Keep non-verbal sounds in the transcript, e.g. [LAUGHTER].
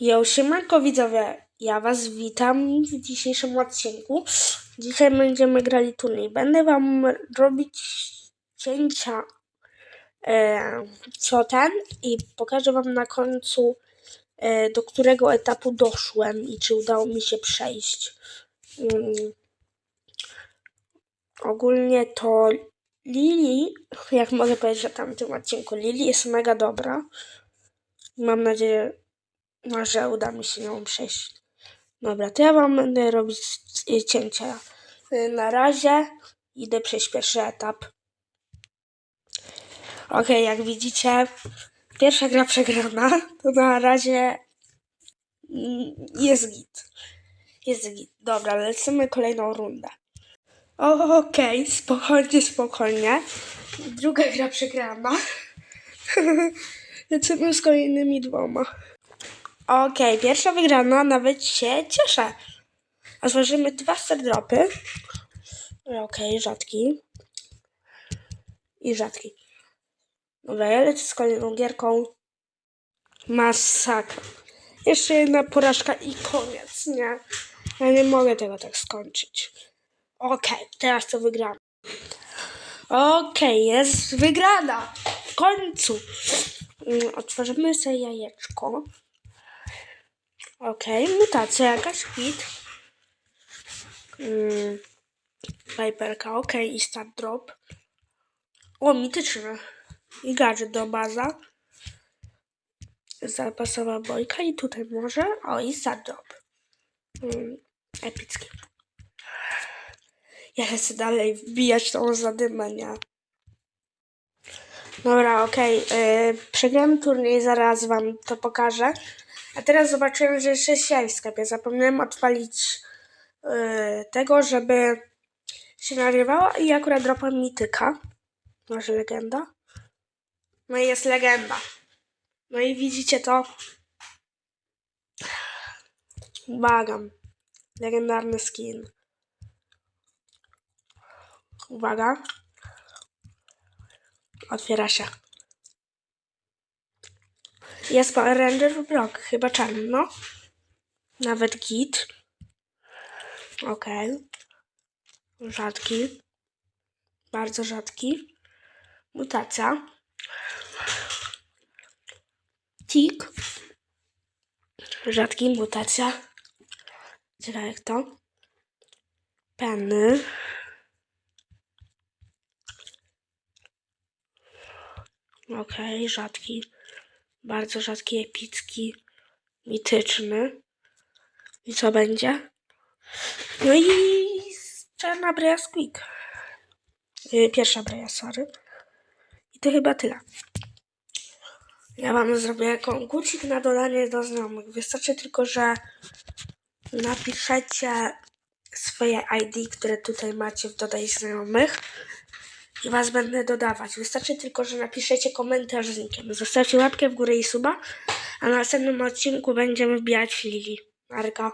Jo, siemanko widzowie, ja was witam w dzisiejszym odcinku. Dzisiaj będziemy grali turniej. Będę wam robić cięcia e, co ten i pokażę wam na końcu e, do którego etapu doszłem i czy udało mi się przejść. Mm. Ogólnie to Lili, jak mogę powiedzieć o tamtym odcinku, Lili jest mega dobra. Mam nadzieję, no, że uda mi się nią przejść. Dobra, to ja wam będę robić cięcia. Y, Na razie idę przejść pierwszy etap. Okej, jak widzicie, pierwsza gra przegrana, [LAUGHS] to na razie mm, jest git. Jest git. Dobra, lecimy kolejną rundę. Okej, spokojnie, spokojnie. Druga gra przegrana. [LAUGHS] Lecimy z kolejnymi dwoma. Okej, pierwsza wygrana, nawet się cieszę. A zważymy dwa stardropy. Okej, rzadki. I rzadki. Dobra, ja lecę z kolejną gierką. Masakra. Jeszcze jedna porażka i koniec, nie? Ja nie mogę tego tak skończyć. Okej, teraz to wygramy. Okej, jest wygrana. W końcu. Mm, Otworzymy sobie jajeczko. Okej, mutacja jakaś, hit. Mm, Viperka, okej, i start drop. O, mityczny. I gadżet do baza. Zapasowa bojka i tutaj może. O, i start drop. Mm, epicki. Ja chcę dalej wbijać tą zadymę? Dobra, okej. Okay. Przegrałem turniej, zaraz wam to pokażę. A teraz zobaczyłem, że jeszcze jaj w sklepie. Zapomniałem odpalić yy, tego, żeby się nagrywało i akurat dropa mityka. Może legenda? No i jest legenda. No i widzicie to? Błagam. Legendarny skin. Uwaga. Otwiera się. Jest Power Ranger w blok, chyba czarny, no. Nawet git. Okej. Rzadki. Bardzo rzadki. Mutacja. Tik. Rzadki, mutacja. Ciekawe jak to. Penny. Okej, rzadki. Bardzo rzadki, epicki, mityczny. I co będzie? No i czarna breja Squeak. Yy, Pierwsza breja, sorry. I to chyba tyle. Ja wam zrobię konkursik na dodanie do znajomych. Wystarczy tylko, że napiszecie swoje ID, które tutaj macie w dodaj znajomych i was będę dodawać. Wystarczy tylko, że napiszecie komentarz z linkiem. Zostawcie łapkę w górę i suba, a na następnym odcinku będziemy wbijać Lili. Marka.